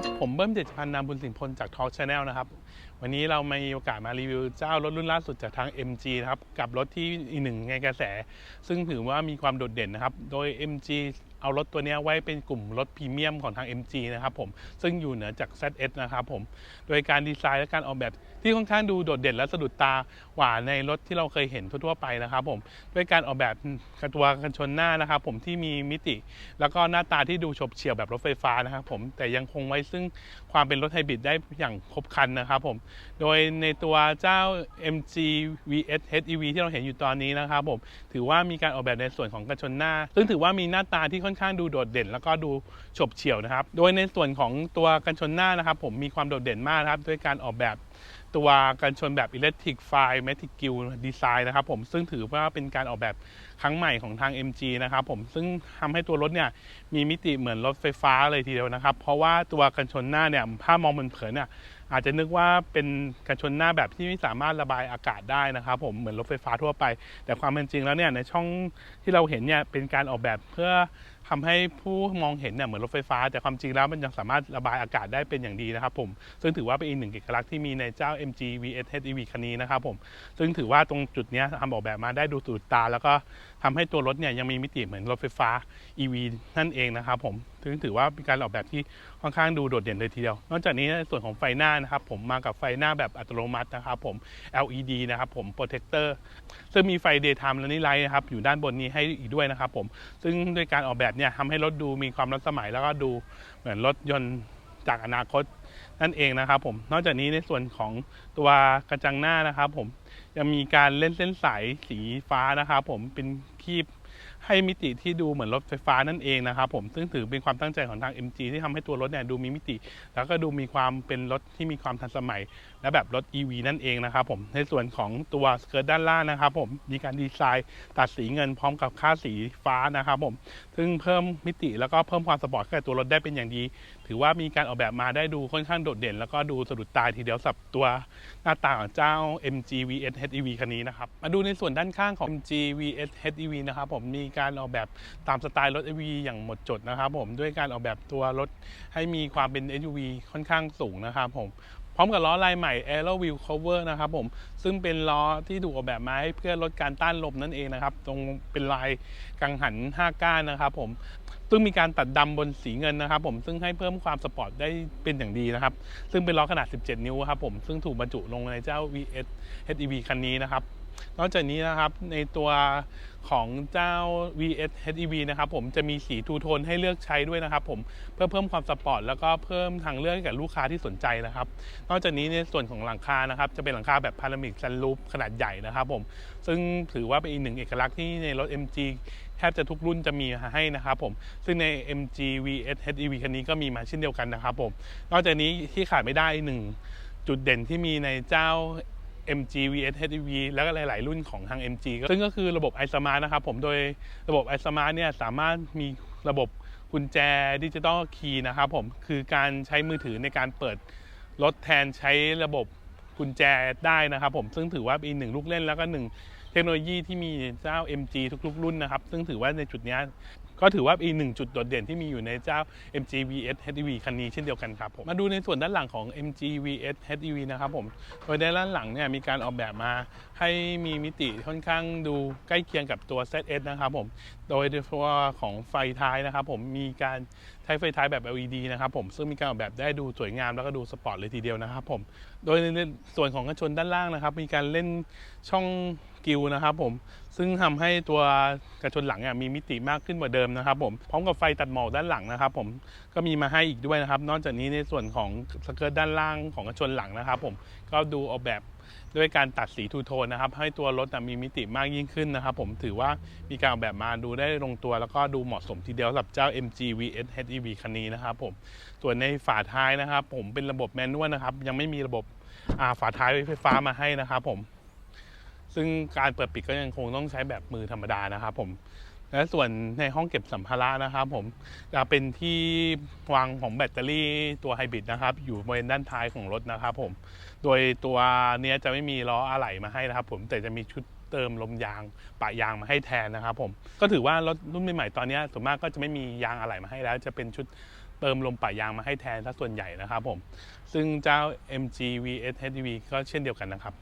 ครับ ผมเบิ้มเจตพันธ์นามบุญสินพลจาก Talk Channel นะครับ วันนี้เรามีโอกาสมารีวิวเจ้ารถรุ่นล่าสุดจากทาง MG นะครับ กับรถที่อีกหนึ่งในกระแส ซึ่งถือว่ามีความโดดเด่นนะครับ โดย MG เอารถตัวนี้ไว้เป็นกลุ่มรถพรีเมียมของทาง MG นะครับผม ซึ่งอยู่เหนือจาก ZS นะครับผม โดยการดีไซน์และการออกแบบ ที่ค่อนข้างดูโดดเด่นและสะดุดตากว่าในรถที่เราเคยเห็นทั่วๆไปนะครับผมด้วยการออกแบบกระตัวกันชนหน้านะครับผมที่มีมิติ แล้วก็หน้าตาที่ดูฉบเฉี่ยวแบบรถไฟฟ้านะครับผมแต่ยังคงไว้ซึ่งความเป็นรถไฮบริดได้อย่างครบครันนะครับผมโดยในตัวเจ้า MG VS HEV ที่เราเห็นอยู่ตอนนี้นะครับผมถือว่ามีการออกแบบในส่วนของกันชนหน้า ซึ่งถือว่ามีหน้าตาที่ค่อนข้างดูโดดเด่น แล้วก็ดูฉบเฉี่ยวนะครับ โดยในส่วนของตัวกันชนหน้านะครับ ผมมีความโดดเด่นมากนะครับด้วยการออกแบบ ตัวกันชนแบบ Electric f i Matic g i l Design นะครับผมซึ่งถือว่าเป็นการออกแบบครั้งใหม่ของทาง MG นะครับผมซึ่งทำให้ตัวรถเนี่ยมีมิติเหมือนรถไฟฟ้าเลยทีเดียวนะครับ เพราะว่าตัวกันชนหน้าเนี่ยถ้ามองมันเผินเนี่ยอาจจะนึกว่าเป็นกันชนหน้าแบบที่ไม่สามารถระบายอากาศได้นะครับผมเหมือนรถไฟฟ้าทั่วไป แต่ความเป็นจริงแล้วเนี่ยในช่องที่เราเห็นเนี่ยเป็นการออกแบบเพื่อ ทำให้ผู้มองเห็นเนี่ยเหมือนรถไฟฟ้า แต่ความจริงแล้วมันยังสามารถระบายอากาศได้เป็นอย่างดีนะครับผม ซึ่งถือว่าเป็นอีกหนึ่งเอกลักษณ์ที่มีในเจ้า MG VS HEV คันนี้นะครับผม ซึ่งถือว่าตรงจุดนี้ทำออกแบบมาได้ดูสุดตาแล้วก็ ทำให้ตัวรถเนี่ยยังมีมิติเหมือนรถไฟฟ้า EV นั่นเองนะครับผมซึ่งถือว่าเป็นการออกแบบที่ค่อนข้างดูโดดเด่นเลยทีเดียว นอกจากนี้ในส่วนของไฟหน้านะครับผมมากับไฟหน้าแบบอัตโนมัตินะครับผม LED นะครับผม protector ซึ่งมีไฟ daytime running light นะครับอยู่ด้านบนนี้ให้อีกด้วยนะครับผมซึ่งด้วยการออกแบบเนี่ยทำให้รถดูมีความรัดสมัยแล้วก็ดูเหมือนรถยนต์จากอนาคตนั่นเองนะครับผมนอกจากนี้ในส่วนของตัวกระจังหน้านะครับผมยังมีการเล่นเส้นสายสีฟ้านะครับผมเป็น คีบ ให้มิติที่ดูเหมือนรถไฟฟ้านั่นเองนะครับผมซึ่งถือเป็นความตั้งใจของทาง MG ที่ทำให้ตัวรถเนี่ยดูมีมิติ แล้วก็ดูมีความเป็นรถที่มีความทันสมัย และแบบรถ EV นั่นเองนะครับผมในส่วนของตัวสเกิร์ตด้านล่างนะครับผมมีการดีไซน์ตัดสีเงินพร้อมกับค่าสีฟ้านะครับผมซึ่งเพิ่มมิติแล้วก็เพิ่มความสปอร์ตให้กับตัวรถได้เป็นอย่างดี ถือว่ามีการออกแบบมาได้ดูค่อนข้างโดดเด่น แล้วก็ดูสะดุดตาทีเดียวสับตัวหน้าตาของเจ้า MG VS HEV คันนี้นะครับมาดูในส่วนด้านข้างของ MG VS HEV นะครับผมมีการออกแบบตามสไตล์รถ EV อย่างหมดจดนะครับผมด้วยการออกแบบตัวรถให้มีความเป็น SUV ค่อนข้างสูงนะครับผมพร้อมกับล้อลายใหม่ Aero Wheel Cover นะครับผมซึ่งเป็นล้อที่ถูกออกแบบมาให้เพื่อลดการต้านลมนั่นเองนะครับ ตรงเป็นลายกังหัน 5 ก้านนะครับผมซึ่งมีการตัดดำบนสีเงินนะครับผมซึ่งให้เพิ่มความสปอร์ตได้เป็นอย่างดีนะครับ ซึ่งเป็นล้อขนาด 17 นิ้วครับผมซึ่งถูกบรรจุลงในเจ้า VS HEV คันนี้นะครับ นอกจากนี้นะครับในตัวของเจ้า VS HEV นะครับผมจะมีสีทูโทนให้เลือกใช้ด้วยนะครับผมเพื่อเพิ่มความสปอร์ตแล้วก็เพิ่มทางเลือกให้กับลูกค้าที่สนใจนะครับ นอกจากนี้ในส่วนของหลังคานะครับจะเป็นหลังคาแบบพารามิกซันรูฟขนาดใหญ่นะครับผมซึ่งถือว่าเป็นอีกหนึ่งเอกลักษณ์ที่ในรถ MG แทบจะทุกรุ่นจะมีให้นะครับผม ซึ่งใน MG VS HEV คันนี้ก็มีมาเช่นเดียวกันนะครับผม นอกจากนี้ที่ขาดไม่ได้หนึ่งจุดเด่นที่มีในเจ้า MG VS HEV แล้วก็หลาย ๆ รุ่นของทาง MG ก็ซึ่งก็คือระบบ iSmart นะครับผมโดยระบบ iSmart เนี่ยสามารถมีระบบกุญแจดิจิตอลคีย์นะครับผมคือการใช้มือถือในการเปิดรถแทนใช้ระบบกุญแจได้นะครับผมซึ่งถือว่าเป็นหนึ่งลูกเล่นแล้วก็หนึ่งเทคโนโลยีที่มีเจ้า MG ทุกๆรุ่นนะครับ ซึ่งถือว่าในจุดนี้ ก็ถือว่าอีกหนึ่งจุดโดดเด่นที่มีอยู่ในเจ้า MG VS HEV คันนี้เช่นเดียวกันครับผมมาดูในส่วนด้านหลังของ MG VS HEV นะครับผมโดยในด้านหลังเนี่ยมีการออกแบบมาให้มีมิติค่อนข้างดูใกล้เคียงกับตัว ZS นะครับผมโดยตัวของไฟท้ายนะครับผมมีการใช้ไฟท้ายแบบ LED นะครับผมซึ่งมีการออกแบบได้ดูสวยงามแล้วก็ดูสปอร์ตเลยทีเดียวนะครับผมโดยในส่วนของกันชนด้านล่างนะครับ มีการเล่นช่องกิลนะครับผมซึ่งทำให้ตัวกระชนหลังเนี่ยมีมิติมากขึ้นกว่าเดิมนะครับผมพร้อมกับไฟตัดหมอกด้านหลังนะครับผมก็มีมาให้อีกด้วยนะครับ นอกจากนี้ในส่วนของสเกิร์ตด้านล่างของกระชนหลังนะครับ ผมก็ดูออกแบบด้วยการตัดสีทูโทนนะครับ ให้ตัวรถมีมิติมากยิ่งขึ้นนะครับ ผมถือว่ามีการออกแบบมาดูได้ลงตัว แล้วก็ดูเหมาะสมทีเดียวสำหรับเจ้า MG VS HEV คันนี้นะครับ ผมส่วนในฝาท้ายนะครับ ผมเป็นระบบแมนนวลนะครับ ยังไม่มีระบบฝาท้ายไฟฟ้ามาให้นะครับ ผม ซึ่งการเปิดปิดก็ยังคงต้องใช้แบบมือธรรมดานะครับ ผม และส่วนในห้องเก็บสัมภาระนะครับผมจะเป็นที่วางของแบตเตอรี่ตัวไฮบริดนะครับ อยู่บริเวณด้านท้ายของรถนะครับผม โดยตัวเนี้ยจะไม่มีล้ออะไหล่มาให้นะครับ ผมแต่จะมีชุดเติมลมยางปะยางมาให้แทนนะครับผมก็ถือว่ารถรุ่นใหม่ๆตอนนี้ส่วนมากก็จะไม่มียางอะไหล่มาให้แล้ว จะเป็นชุดเติมลมปะยางมาให้แทนซะส่วนใหญ่นะครับผม ซึ่งเจ้า MG VS HEV ก็เช่นเดียวกันนะครับ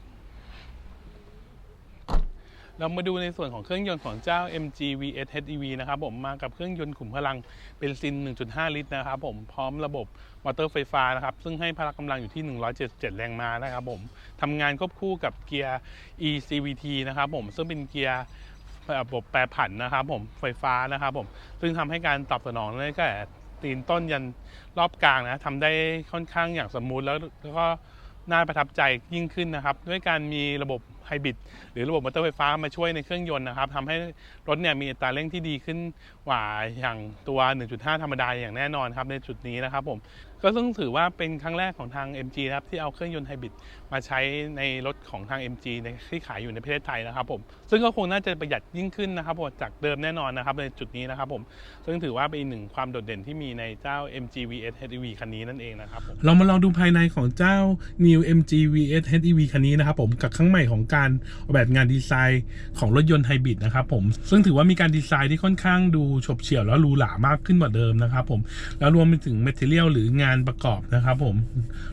เรามาดูในส่วนของเครื่องยนต์ของเจ้า MG VS HEV นะครับผมมากับเครื่องยนต์ขุมพลังเบนซิน 1.5 ลิตรนะครับผมพร้อมระบบมอเตอร์ไฟฟ้านะครับซึ่งให้พละกำลังอยู่ที่ 177 แรงม้านะครับผมทำงานควบคู่กับเกียร์ ECVT นะครับผมซึ่งเป็นเกียร์ระบบแปรผันนะครับผมไฟฟ้านะครับผมซึ่งทำให้การตอบสนองตั้แต่ตีนต้นยันรอบกลางนะทำได้ค่อนข้างอย่างสมูทแล้วแล้วก็ น่าประทับใจยิ่งขึ้นนะครับ ด้วยการมีระบบไฮบริดหรือระบบมอเตอร์ไฟฟ้ามาช่วยในเครื่องยนต์นะครับทำให้รถเนี่ยมีอัตราเร่งที่ดีขึ้นกว่าอย่างตัว 1.5 ธรรมดาอย่างแน่นอนครับในจุดนี้นะครับผม ก็ซึ่งถือว่าเป็นครั้งแรกของทาง MG นะครับที่เอาเครื่องยนต์ไฮบริดมาใช้ในรถของทาง MG ในที่ขายอยู่ในประเทศไทยนะครับผมซึ่งก็คงน่าจะประหยัดยิ่งขึ้นนะครับผมจากเดิมแน่นอนนะครับในจุดนี้นะครับผมซึ่งถือว่าเป็นอีกหนึ่งความโดดเด่นที่มีในเจ้า MG VS HEV คันนี้นั่นเองนะครับผมเรามาลองดูภายในของเจ้า New MG VS HEV คันนี้นะครับผมกับครั้งใหม่ของการออกแบบงานดีไซน์ของรถยนต์ไฮบริดนะครับผมซึ่งถือว่ามีการดีไซน์ที่ค่อนข้างดูฉบเฉี่ยวแล้วรูหรามากขึ้นกว่าเดิมนะครับผมแล้วรวมไปถึงแมทเทียลหรืองานประกอบนะครับผม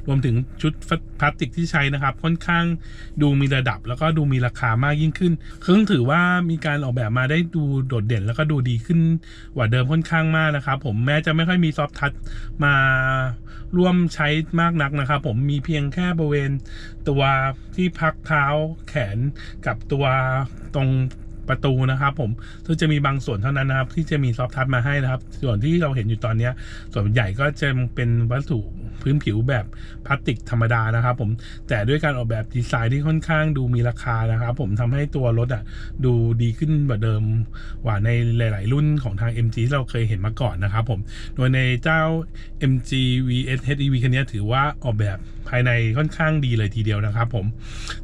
รวมถึงชุดพลาสติกที่ใช้นะครับ ค่อนข้างดูมีระดับแล้วก็ดูมีราคามากยิ่งขึ้นซึ่งถือว่ามีการออกแบบมาได้ดูโดดเด่น แล้วก็ดูดีขึ้นกว่าเดิมค่อนข้างมากนะครับ ผมแม้จะไม่ค่อยมีซอฟท์ทัชมาร่วมใช้มากนักนะครับ ผมมีเพียงแค่บริเวณตัวที่พักเท้าแขนกับตัวตรง ประตูนะครับ ผมซึ่งจะมีบางส่วนเท่านั้นนะครับ ที่จะมีซอฟท์ทัชมาให้นะครับ ส่วนที่เราเห็นอยู่ตอนนี้ส่วนใหญ่ก็จะเป็นวัสดุ พื้นผิวแบบพลาสติกธรรมดานะครับผมแต่ด้วยการออกแบบดีไซน์ที่ค่อนข้างดูมีราคานะครับผมทำให้ตัวรถอะดูดีขึ้นกว่าเดิมกว่าในหลาย ๆ รุ่นของทาง MG ที่เราเคยเห็นมาก่อนนะครับผมโดยในเจ้า MG VS HEV คันนี้ถือว่าออกแบบภายในค่อนข้างดีเลยทีเดียวนะครับผม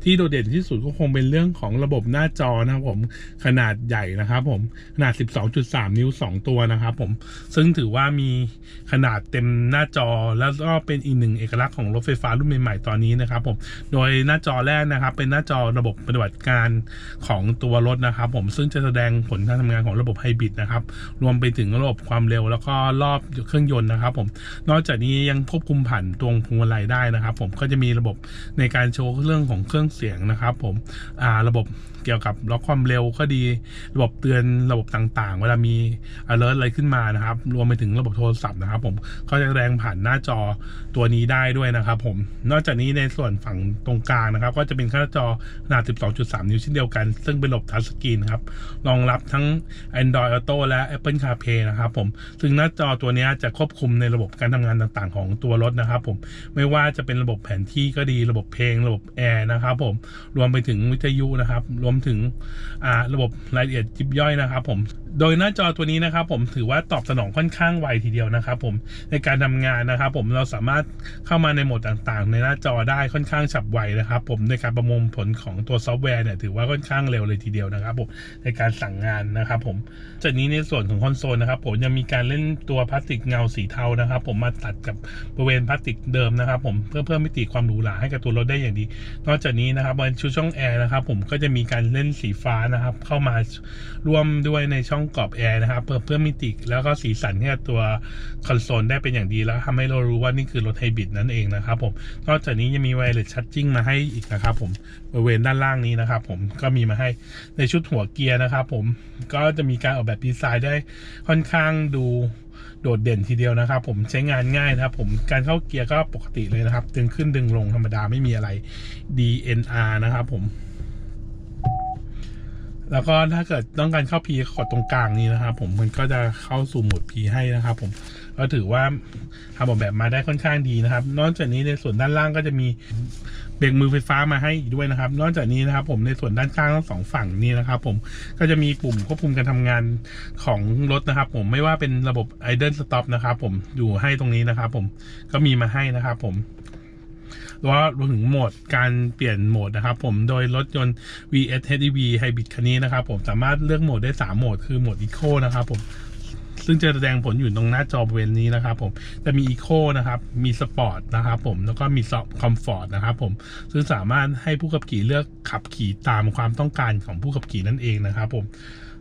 ที่โดดเด่นที่สุดก็คงเป็นเรื่องของระบบหน้าจอนะครับผมขนาดใหญ่นะครับผมขนาด 12.3 นิ้ว 2 ตัวนะครับผมซึ่งถือว่ามีขนาดเต็มหน้าจอแล้วก็เป็นอีกหนึ่งเอกลักษณ์ของรถไฟฟ้ารุ่นใหม่ๆตอนนี้นะครับผมโดยหน้าจอแรกนะครับ เป็นหน้าจอระบบปฏิบัติการของตัวรถนะครับ ผมซึ่งจะแสดงผลการทำงานของระบบไฮบริดนะครับรวมไปถึงระบบความเร็วแล้วก็รอบเครื่องยนต์นะครับ ผมนอกจากนี้ยังควบคุมผ่านตรงพวงมาลัยได้นะครับ ผมก็จะมีระบบในการโชว์เรื่องของเครื่องเสียงนะครับ ผมระบบเกี่ยวกับล็อกความเร็วก็ดี ระบบเตือนระบบต่างๆ เวลามี alert อะไรขึ้นมานะครับ รวมไปถึงระบบโทรศัพท์นะครับ ผมก็จะแสดงผ่านหน้าจอตัวนี้ได้ด้วยนะครับผม นอกจากนี้ในส่วนฝั่งตรงกลางนะครับ ก็จะเป็นหน้าจอขนาด 12.3 นิ้วเช่นเดียวกัน ซึ่งเป็นระบบทัชสกรีนครับ รองรับทั้ง Android Auto และ Apple CarPlay นะครับผม ซึ่งหน้าจอตัวนี้จะควบคุมในระบบการทำงานต่างๆ ของตัวรถนะครับผม ไม่ว่าจะเป็นระบบแผนที่ก็ดี ระบบเพลง ระบบแอร์นะครับผม รวมไปถึงวิทยุนะครับ รวมถึงระบบรายละเอียดยิบย่อยนะครับผม โดยหน้าจอตัวนี้นะครับผม ถือว่าตอบสนองค่อนข้างไวทีเดียวนะครับผม ในการทำงานนะครับผม เราสามารถเข้ามาในโหมดต่างๆ ในหน้าจอได้ค่อนข้างฉับไวนะครับ ผมในการประมวลผลของตัวซอฟต์แวร์เนี่ยถือว่าค่อนข้างเร็วเลยทีเดียวนะครับผมในการสั่งงานนะครับผมจากนี้ในส่วนของคอนโซลนะครับผมยังมีการเล่นตัวพลาสติกเงาสีเทานะครับ ผมมาตัดกับบริเวณพลาสติกเดิมนะครับ ผมเพื่อเพิ่มมิติความหรูหราให้กับตัวรถได้อย่างดี นอกจากนี้นะครับบนชุดช่องแอร์นะครับผมก็จะมีการเล่นสีฟ้านะครับ เข้ามาร่วมด้วยในช่องกรอบแอร์นะครับเพื่อเพิ่มมิติแล้วก็สีสันให้กับตัวคอนโซลได้เป็นอย่างดีแล้วทำให้เรารู้ว่านี่คือรถไฮบริดนั่นเองนะครับผมนอกจากนี้ยังมีไวเลสชั r จิ้งมาให้อีกนะครับผมบริเวณด้านล่างนี้นะครับผมก็มีมาให้ในชุดหัวเกียร์นะครับผมก็จะมีการออกแบบดีไซน์ได้ค่อนข้างดูโดดเด่นทีเดียวนะครับ ผมใช้งานง่ายนะครับผมการเข้าเกียร์ก็ปกติเลยนะครับ ดึงขึ้นดึงลงธรรมดาไม่มีอะไร DNR นะครับผม แล้วก็ถ้าเกิดต้องการเข้า P กดตรงกลางนี้นะครับผมมันก็จะเข้าสู่โหมด P ให้นะครับผม ก็ถือว่าทำออกแบบมาได้ค่อนข้างดีนะครับ นอกจากนี้ในส่วนด้านล่างก็จะมีเบรกมือไฟฟ้ามาให้อีกด้วยนะครับ นอกจากนี้นะครับ ผมในส่วนด้านข้างทั้งสองฝั่งนี้นะครับ ผมก็จะมีปุ่มควบคุมการทำงานของรถนะครับ ผมไม่ว่าเป็นระบบ idle stop นะครับ ผมอยู่ให้ตรงนี้นะครับ ผมก็มีมาให้นะครับ ผมว่ารวมถึงโหมดการเปลี่ยนโหมดนะครับ ผมโดยรถยนต์ VS HEV Hybrid คันนี้นะครับ ผมสามารถเลือกโหมดได้ 3 โหมดคือโหมด Eco นะครับ ผม ซึ่งจะแสดงผลอยู่ตรงหน้าจอบริเวณนี้นะครับผมจะมี Eco นะครับมี Sport นะครับผมแล้วก็มี Comfort นะครับผมซึ่งสามารถให้ผู้ขับขี่เลือกขับขี่ตามความต้องการของผู้ขับขี่นั่นเองนะครับผม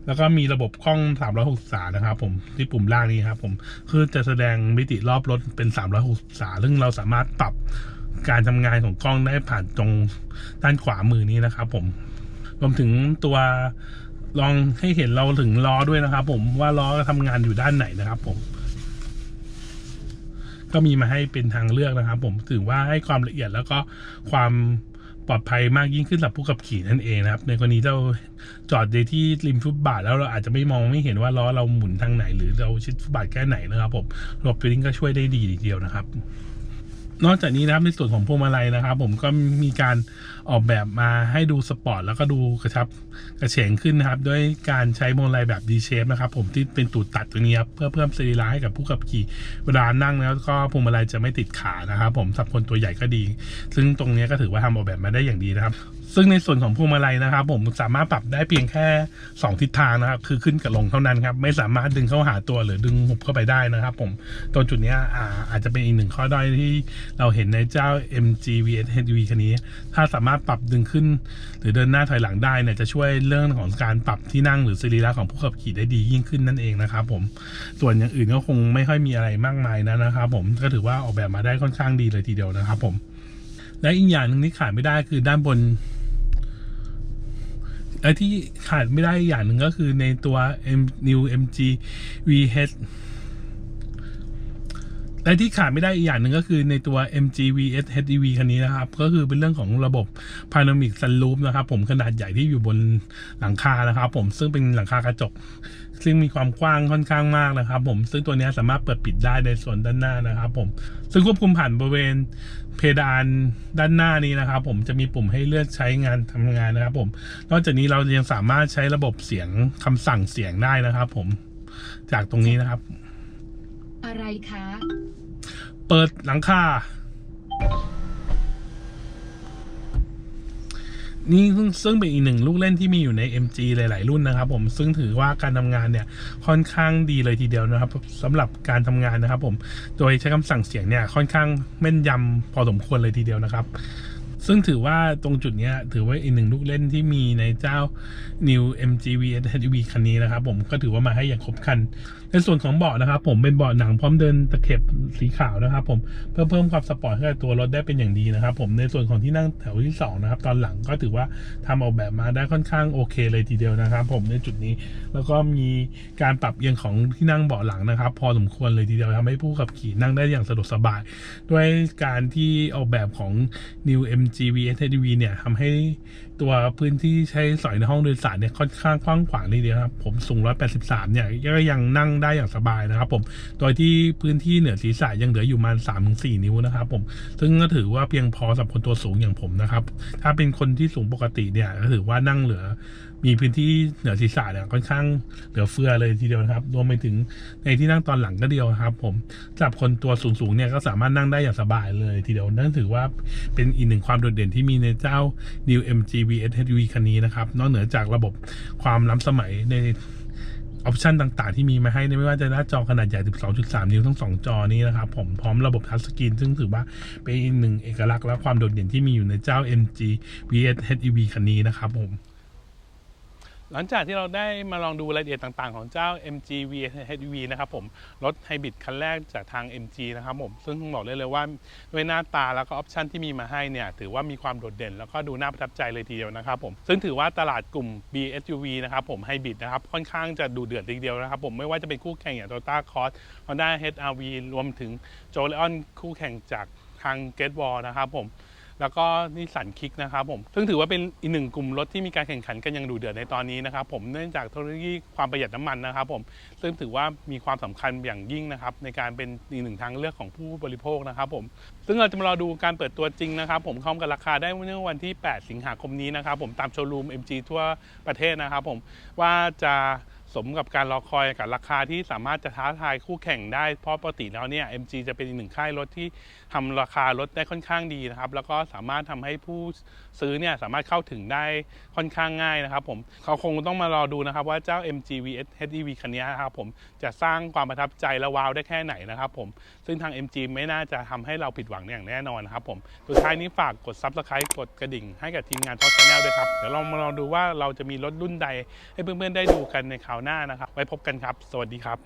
แล้วก็มีระบบกล้อง 360องศานะครับผมที่ปุ่มล่างนี้ครับผมคือจะแสดงมิติรอบรถเป็น 360องศาซึ่งเราสามารถปรับการทำงานของกล้องได้ผ่านตรงด้านขวามือนี้นะครับผมรวมถึงตัว ลองให้เห็นเราถึงล้อด้วยนะครับ ผมว่าล้อทำงานอยู่ด้านไหนนะครับ ผม ก็มีมาให้เป็นทางเลือกนะครับ ผมถือว่าให้ความละเอียดแล้วก็ความปลอดภัยมากยิ่งขึ้นสำหรับผู้ขับขี่นั่นเองนะครับ ในกรณีที่เราจอดในที่ริมฟุตบาทแล้วเราอาจจะไม่มองไม่เห็นว่าล้อเราหมุนทางไหน หรือเราชิดฟุตบาทแค่ไหนนะครับผมระบบตัวนี้ก็ช่วยได้ดีทีเดียวนะครับ นอกจากนี้นะครับในส่วนของพวงมาลัยนะครับ ผมก็มีการ ออกแบบมาให้ดูสปอร์ตแล้วก็ดูกระชับกระเฉงขึ้นนะครับ ด้วยการใช้พวงมาลัยแบบ D shape นะครับผมที่เป็นตูดตัดตรงนี้ครับเพื่อเพิ่มสรีระให้กับผู้ขับขี่เวลานั่งแล้วก็พวงมาลัยจะไม่ติดขานะครับผมสำหรับคนตัวใหญ่ก็ดี ซึ่งตรงนี้ก็ถือว่าทำออกแบบมาได้อย่างดีนะครับซึ่งในส่วนของพวงมาลัยนะครับ ผมสามารถปรับได้เพียงแค่ 2 ทิศทางนะครับ คือขึ้นกับลงเท่านั้นครับ ไม่สามารถดึงเข้าหาตัวหรือดึงหุบเข้าไปได้นะครับ ผมตรงจุดนี้อาอาจจะเป็นอีกหนึ่งข้อด้อยที่เราเห็นในเจ้า MG VS HV คันนี้ ถ้าสามารถปรับดึงขึ้น หรือเดินหน้าถอยหลังได้เนี่ยจะช่วยเรื่องของการปรับที่นั่งหรือสรีระของผู้ขับขี่ได้ดียิ่งขึ้นนั่นเองนะครับผมส่วนอย่างอื่นก็คงไม่ค่อยมีอะไรมากมายนะนะครับผมก็ถือว่าออกแบบมาได้ค่อนข้างดีเลยทีเดียวนะครับผมและอีกอย่างหนึ่งที่ขาดไม่ได้คือด้านบนไอ้ที่ขาดไม่ได้อีกอย่างหนึ่งก็คือในตัว M New MG VH และที่ขาดไม่ได้อีกอย่างหนึ่งก็คือในตัว MG VS HEV คันนี้นะครับ ก็คือเป็นเรื่องของระบบ Panoramic Sunroof นะครับ ผมขนาดใหญ่ที่อยู่บนหลังคานะครับ ผมซึ่งเป็นหลังคากระจก ซึ่งมีความกว้างค่อนข้างมากนะครับ ผมซึ่งตัวนี้สามารถเปิดปิดได้ในส่วนด้านหน้านะครับ ผมซึ่งควบคุมผ่านบริเวณเพดานด้านหน้านี้นะครับ ผมจะมีปุ่มให้เลือกใช้งานทำงานนะครับ ผม นอกจากนี้เรายังสามารถใช้ระบบเสียงคำสั่งเสียงได้นะครับ ผมจากตรงนี้นะครับ อะไรคะ เปิดหลังคา นี่ซึ่งเป็นอีกหนึ่งลูกเล่นที่มีอยู่ใน MG หลาย ๆ รุ่นนะครับ ผมซึ่งถือว่าการทำงานเนี่ยค่อนข้างดีเลยทีเดียวนะครับสำหรับการทำงานนะครับ ผมโดยใช้คำสั่งเสียงเนี่ยค่อนข้างแม่นยำพอสมควรเลยทีเดียวนะครับ ซึ่งถือว่าตรงจุดนี้ถือว่าอีกหนึ่งลูกเล่นที่มีในเจ้า New MG VS HEV คันนี้นะครับผมก็ถือว่ามาให้อย่างครบคัน ในส่วนของเบาะนะครับผมเป็นเบาะหนังพร้อมเดินตะเข็บสีขาวนะครับผมเพื่อเพิ่มความสปอร์ตให้ตัวรถได้เป็นอย่างดีนะครับผมในส่วนของที่นั่งแถวที่สองนะครับตอนหลังก็ถือว่าทำออกแบบมาได้ค่อนข้างโอเคเลยทีเดียวนะครับ ผมในจุดนี้ แล้วก็มีการปรับเอียงของที่นั่งเบาะหลังนะครับ พอสมควรเลยทีเดียวทำให้ผู้ขับขี่นั่งได้อย่างสะดวกสบาย ด้วยการที่ออกแบบของ New MG G.V. S.H.D.V. เนี่ยทำให้ตัวพื้นที่ใช้สอยในห้องโดยสารเนี่ยค่อนข้างกว้างขวางเลยเดียวครับ ผมสูง 183 เนี่ยก็ยังนั่งได้อย่างสบายนะครับผมโดยที่พื้นที่เหนือศีรษะยังเหลืออยู่ประมาณ 3-4 นิ้วนะครับผมซึ่งก็ถือว่าเพียงพอสำหรับคนตัวสูงอย่างผมนะครับ ถ้าเป็นคนที่สูงปกติเนี่ยก็ถือว่านั่งเหลือ มีพื้นที่เหนือศีรษะเนี่ยค่อนข้างเหลือเฟือเลยทีเดียวนะครับ รวมไปถึงในที่นั่งตอนหลังก็เดียวครับ ผมสำหรับคนตัวสูงๆเนี่ยก็สามารถนั่งได้อย่างสบายเลยทีเดียวนั่นถือว่าเป็นอีกหนึ่งความโดดเด่นที่มีในเจ้า New MG VS HV คันนี้นะครับ นอกเหนือจากระบบความล้ำสมัยในออปชันต่างๆ ที่มีมาให้ไม่ว่าจะหน้าจอขนาดใหญ่ 12.3 นิ้วทั้ง 2 จอนี้นะครับ ผมพร้อมระบบทัชสกรีนซึ่งถือว่าเป็นอีกหนึ่งเอกลักษณ์และความโดดเด่นที่มีอยู่ในเจ้า MG VS HEV คันนี้นะครับผม หลังจากที่เราได้มาลองดูรายละเอียดต่างๆ ของเจ้า MG VS HEV นะครับผม รถไฮบริดคันแรกจากทาง MG นะครับผม ซึ่งบอกได้เลยว่าด้วยหน้าตาแล้วก็ออปชันที่มีมาให้เนี่ย ถือว่ามีความโดดเด่น แล้วก็ดูน่าประทับใจเลยทีเดียวนะครับผม ซึ่งถือว่าตลาดกลุ่ม BSUV นะครับผมไฮบริดนะครับ ค่อนข้างจะดูเดือดทีเดียวนะครับผม ไม่ว่าจะเป็นคู่แข่งอย่าง Toyota Cross Honda HR-V รวมถึง j o l e o n คู่แข่งจากทาง Great Wall นะครับผม แล้วก็นิสสันคิกนะครับผมซึ่งถือว่าเป็นอีกหนึ่งกลุ่มรถที่มีการแข่งขันกันอย่างดุเดือดในตอนนี้นะครับผมเนื่องจากเทคโนโลยีความประหยัดน้ำมันนะครับผมซึ่งถือว่ามีความสำคัญอย่างยิ่งนะครับในการเป็นอีกหนึ่งทางเลือกของผู้บริโภคนะครับผมซึ่งเราจะมารอดูการเปิดตัวจริงนะครับผมพร้อมกับราคาได้เมื่อวันที่ 8 สิงหาคมนี้นะครับผมตามโชว์รูม MG ทั่วประเทศนะครับผมว่าจะ สมกับการรอคอยกับราคาที่สามารถจะท้าทายคู่แข่งได้ เพราะปกติแล้วเนี่ย MG จะเป็นอีกหนึ่งค่ายรถที่ทำราคารถได้ค่อนข้างดีนะครับ แล้วก็สามารถทำให้ผู้ซื้อเนี่ยสามารถเข้าถึงได้ค่อนข้างง่ายนะครับผมเขาคงต้องมารอดูนะครับว่าเจ้า MG VS HEV คันนี้นะครับผมจะสร้างความประทับใจและว้าวได้แค่ไหนนะครับผมซึ่งทาง MG ไม่น่าจะทำให้เราผิดหวังอย่างแน่นอนนะครับผมสุดท้ายนี้ฝากกด Subscribe กดกระดิ่งให้กับทีมงานทอ c h ช n แนลด้วยครับเดี๋ยวเรามาลองดูว่าเราจะมีรถรุ่นใดให้เพื่อนๆได้ดูกันในคราวหน้านะครับ ไว้พบกันครับ สวัสดีครับ